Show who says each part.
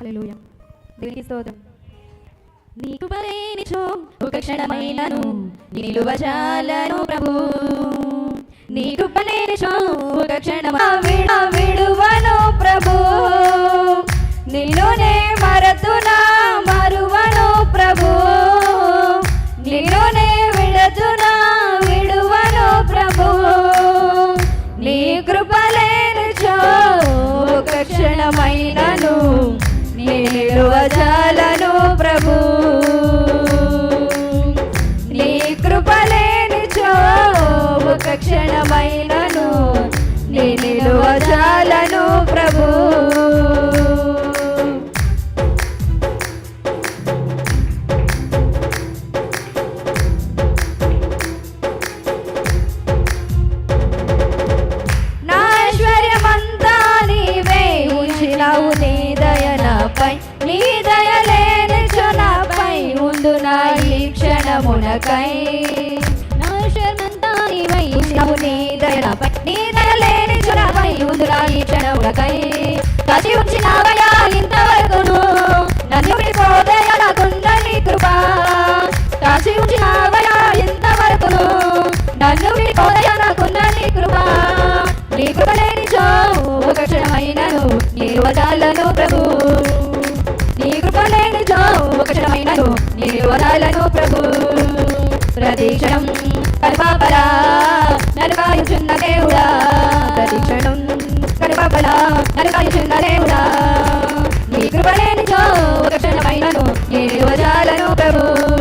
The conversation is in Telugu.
Speaker 1: హలోయ దేవునికి స్తోత్రం. నీకు బలేనిచో ఒక క్షణమైనను నిలువజాలను ప్రభు. నీకు బలేనిచో ఒక క్షణమా విడువ 他 కొరకై నా శరణంతా నీవైనావు ప్రతిక్షణం కడపాపలా నరకాయుచున్న దేవుడా. ప్రతిక్షణం కడపాపలా నరకాయుచున్న దేవుడా. నీ కృపలేనిచో ఒక క్షణమైనను నేను ప్రభు.